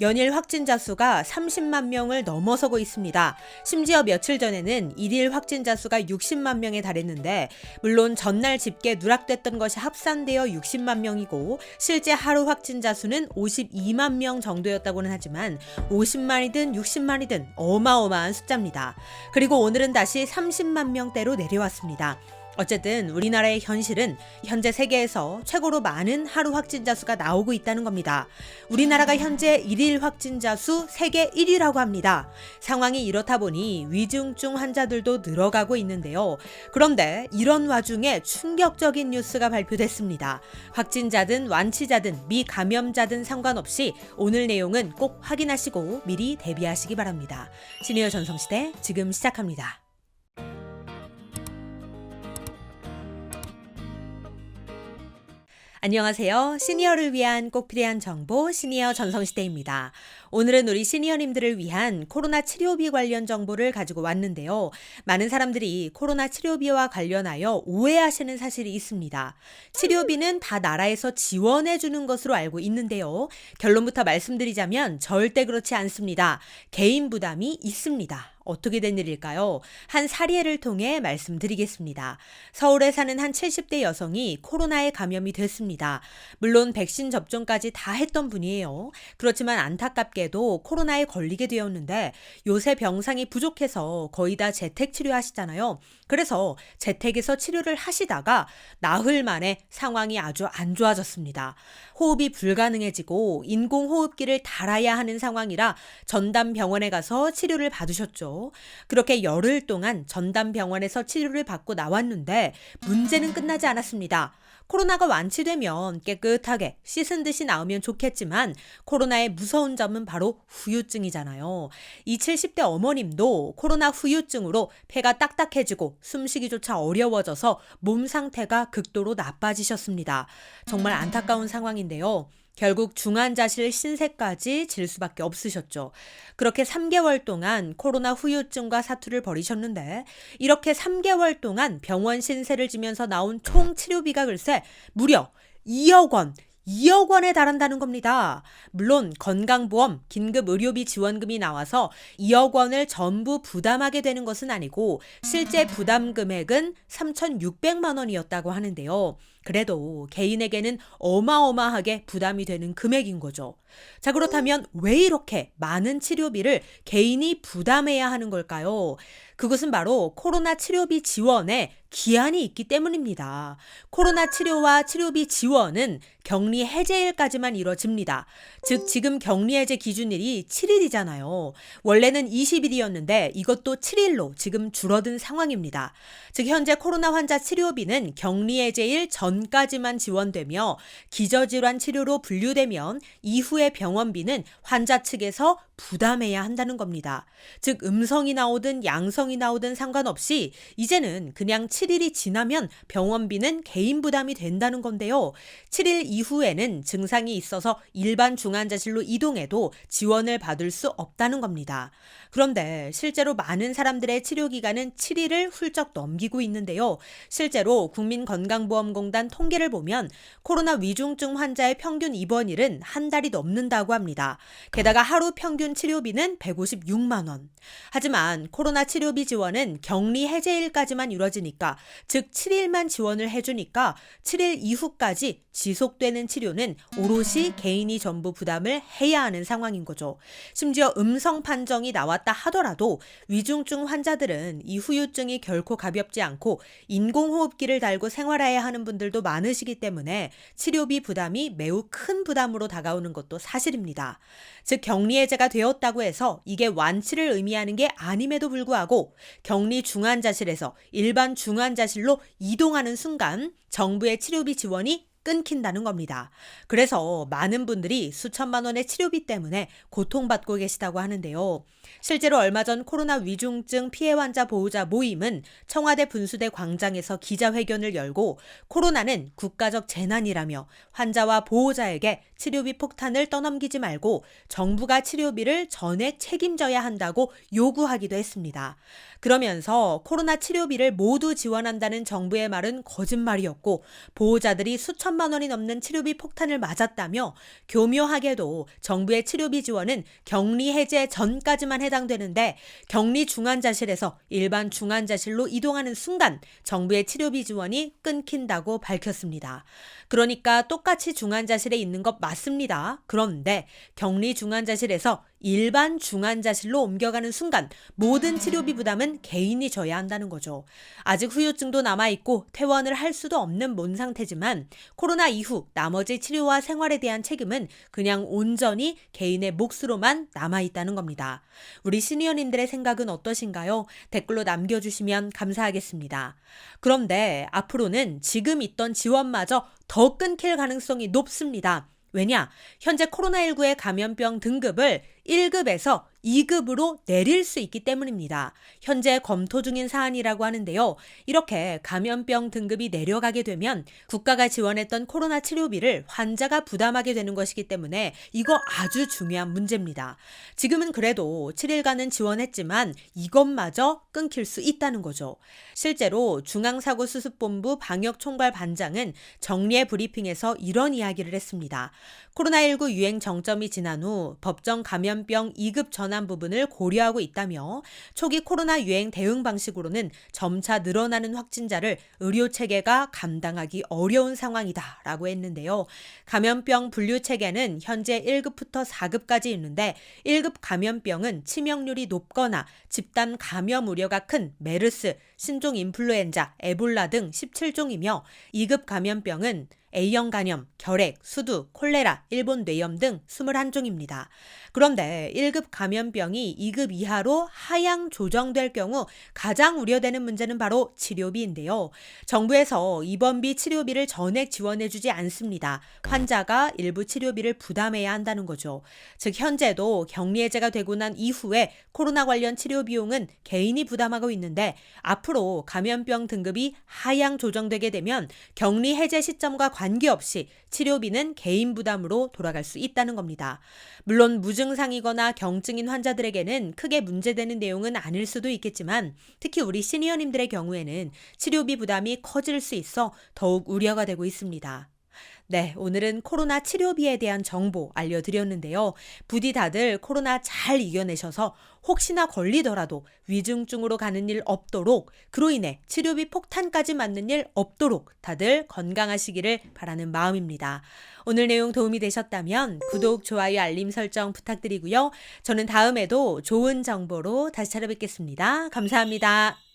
연일 확진자 수가 30만 명을 넘어서고 있습니다. 심지어 며칠 전에는 일일 확진자 수가 60만 명에 달했는데 물론 전날 집계 누락됐던 것이 합산되어 60만 명이고 실제 하루 확진자 수는 52만 명 정도였다고는 하지만 50만이든 60만이든 어마어마한 숫자입니다. 그리고 오늘은 다시 30만 명대로 내려왔습니다. 어쨌든 우리나라의 현실은 현재 세계에서 최고로 많은 하루 확진자 수가 나오고 있다는 겁니다. 우리나라가 현재 일일 확진자 수 세계 1위라고 합니다. 상황이 이렇다 보니 위중증 환자들도 늘어가고 있는데요. 그런데 이런 와중에 충격적인 뉴스가 발표됐습니다. 확진자든 완치자든 미감염자든 상관없이 오늘 내용은 꼭 확인하시고 미리 대비하시기 바랍니다. 시니어 전성시대 지금 시작합니다. 안녕하세요. 시니어를 위한 꼭 필요한 정보 시니어 전성시대입니다. 오늘은 우리 시니어님들을 위한 코로나 치료비 관련 정보를 가지고 왔는데요. 많은 사람들이 코로나 치료비와 관련하여 오해하시는 사실이 있습니다. 치료비는 다 나라에서 지원해 주는 것으로 알고 있는데요. 결론부터 말씀드리자면 절대 그렇지 않습니다. 개인 부담이 있습니다. 어떻게 된 일일까요? 한 사례를 통해 말씀드리겠습니다. 서울에 사는 한 70대 여성이 코로나에 감염이 됐습니다. 물론 백신 접종까지 다 했던 분이에요. 그렇지만 안타깝게도 코로나에 걸리게 되었는데 요새 병상이 부족해서 거의 다 재택 치료하시잖아요. 그래서 재택에서 치료를 하시다가 나흘 만에 상황이 아주 안 좋아졌습니다. 호흡이 불가능해지고 인공호흡기를 달아야 하는 상황이라 전담 병원에 가서 치료를 받으셨죠. 그렇게 열흘 동안 전담 병원에서 치료를 받고 나왔는데 문제는 끝나지 않았습니다. 코로나가 완치되면 깨끗하게 씻은 듯이 나오면 좋겠지만 코로나의 무서운 점은 바로 후유증이잖아요. 이 70대 어머님도 코로나 후유증으로 폐가 딱딱해지고 숨쉬기조차 어려워져서 몸 상태가 극도로 나빠지셨습니다. 정말 안타까운 상황인데요. 결국 중환자실 신세까지 질 수밖에 없으셨죠. 그렇게 3개월 동안 코로나 후유증과 사투를 벌이셨는데 이렇게 3개월 동안 병원 신세를 지면서 나온 총 치료비가 글쎄 무려 2억 원, 2억 원에 달한다는 겁니다. 물론 건강보험, 긴급 의료비 지원금이 나와서 2억 원을 전부 부담하게 되는 것은 아니고 실제 부담 금액은 3,600만 원이었다고 하는데요. 그래도 개인에게는 어마어마하게 부담이 되는 금액인 거죠. 자, 그렇다면 왜 이렇게 많은 치료비를 개인이 부담해야 하는 걸까요? 그것은 바로 코로나 치료비 지원에 기한이 있기 때문입니다. 코로나 치료와 치료비 지원은 격리 해제일까지만 이뤄집니다. 즉, 지금 격리 해제 기준일이 7일이잖아요. 원래는 20일이었는데 이것도 7일로 지금 줄어든 상황입니다. 즉, 현재 코로나 환자 치료비는 격리 해제일 전 까지만 지원되며 기저질환 치료로 분류되면 이후의 병원비는 환자 측에서 부담해야 한다는 겁니다. 즉, 음성이 나오든 양성이 나오든 상관없이 이제는 그냥 7일이 지나면 병원비는 개인 부담이 된다는 건데요. 7일 이후에는 증상이 있어서 일반 중환자실로 이동해도 지원을 받을 수 없다는 겁니다. 그런데 실제로 많은 사람들의 치료 기간은 7일을 훌쩍 넘기고 있는데요. 실제로 국민건강보험공단 통계를 보면 코로나 위중증 환자의 평균 입원일은 한 달이 넘는다고 합니다. 게다가 하루 평균 치료비는 156만 원. 하지만 코로나 치료비 지원은 격리 해제일까지만 이루어지니까 즉 7일만 지원을 해주니까 7일 이후까지 지속되는 치료는 오롯이 개인이 전부 부담을 해야 하는 상황인 거죠. 심지어 음성 판정이 나왔다 하더라도 위중증 환자들은 이 후유증이 결코 가볍지 않고 인공호흡기를 달고 생활해야 하는 분들도 많으시기 때문에 치료비 부담이 매우 큰 부담으로 다가오는 것도 사실입니다. 즉 격리해제가 되었다고 해서 이게 완치를 의미하는 게 아님에도 불구하고 격리 중환자실에서 일반 중환자실로 이동하는 순간 정부의 치료비 지원이 끊긴다는 겁니다. 그래서 많은 분들이 수천만 원의 치료비 때문에 고통받고 계시다고 하는데요. 실제로 얼마 전 코로나 위중증 피해 환자 보호자 모임은 청와대 분수대 광장에서 기자회견을 열고 코로나는 국가적 재난이라며 환자와 보호자에게 치료비 폭탄을 떠넘기지 말고 정부가 치료비를 전액 책임져야 한다고 요구하기도 했습니다. 그러면서 코로나 치료비를 모두 지원한다는 정부의 말은 거짓말이었고 보호자들이 수천만 원이 넘는 치료비 폭탄을 맞았다며 교묘하게도 정부의 치료비 지원은 격리 해제 전까지만 해당되는데 격리 중환자실에서 일반 중환자실로 이동하는 순간 정부의 치료비 지원이 끊긴다고 밝혔습니다. 그러니까 똑같이 중환자실에 있는 것 맞습니다. 그런데 격리 중환자실에서 일반 중환자실로 옮겨가는 순간 모든 치료비 부담은 개인이 져야 한다는 거죠. 아직 후유증도 남아있고 퇴원을 할 수도 없는 몸 상태지만 코로나 이후 나머지 치료와 생활에 대한 책임은 그냥 온전히 개인의 몫으로만 남아있다는 겁니다. 우리 시니어님들의 생각은 어떠신가요? 댓글로 남겨주시면 감사하겠습니다. 그런데 앞으로는 지금 있던 지원마저 더 끊길 가능성이 높습니다. 왜냐? 현재 코로나19의 감염병 등급을 1급에서 2급으로 내릴 수 있기 때문입니다. 현재 검토 중인 사안이라고 하는데요. 이렇게 감염병 등급이 내려가게 되면 국가가 지원했던 코로나 치료비를 환자가 부담하게 되는 것이기 때문에 이거 아주 중요한 문제입니다. 지금은 그래도 7일간은 지원했지만 이것마저 끊길 수 있다는 거죠. 실제로 중앙사고수습본부 방역총괄 반장은 정리의 브리핑에서 이런 이야기를 했습니다. 코로나19 유행 정점이 지난 후 법정 감 염병 2급 전환 부분을 고려하고 있다며 초기 코로나 유행 대응 방식으로는 점차 늘어나는 확진자를 의료 체계가 감당하기 어려운 상황이다라고 했는데요. 감염병 분류 체계는 현재 1급부터 4급까지 있는데 1급 감염병은 치명률이 높거나 집단 감염 우려가 큰 메르스, 신종 인플루엔자, 에볼라 등 17종이며 2급 감염병은 A형 간염, 결핵, 수두, 콜레라, 일본 뇌염 등 21종입니다. 그런데 1급 감염병이 2급 이하로 하향 조정될 경우 가장 우려되는 문제는 바로 치료비인데요. 정부에서 입원비 치료비를 전액 지원해주지 않습니다. 환자가 일부 치료비를 부담해야 한다는 거죠. 즉, 현재도 격리 해제가 되고 난 이후에 코로나 관련 치료 비용은 개인이 부담하고 있는데 앞으로 감염병 등급이 하향 조정되게 되면 격리 해제 시점과 관계없이 치료비는 개인 부담으로 돌아갈 수 있다는 겁니다. 물론 무증상이거나 경증인 환자들에게는 크게 문제되는 내용은 아닐 수도 있겠지만 특히 우리 시니어님들의 경우에는 치료비 부담이 커질 수 있어 더욱 우려가 되고 있습니다. 네, 오늘은 코로나 치료비에 대한 정보 알려드렸는데요. 부디 다들 코로나 잘 이겨내셔서 혹시나 걸리더라도 위중증으로 가는 일 없도록 그로 인해 치료비 폭탄까지 맞는 일 없도록 다들 건강하시기를 바라는 마음입니다. 오늘 내용 도움이 되셨다면 구독, 좋아요, 알림 설정 부탁드리고요. 저는 다음에도 좋은 정보로 다시 찾아뵙겠습니다. 감사합니다.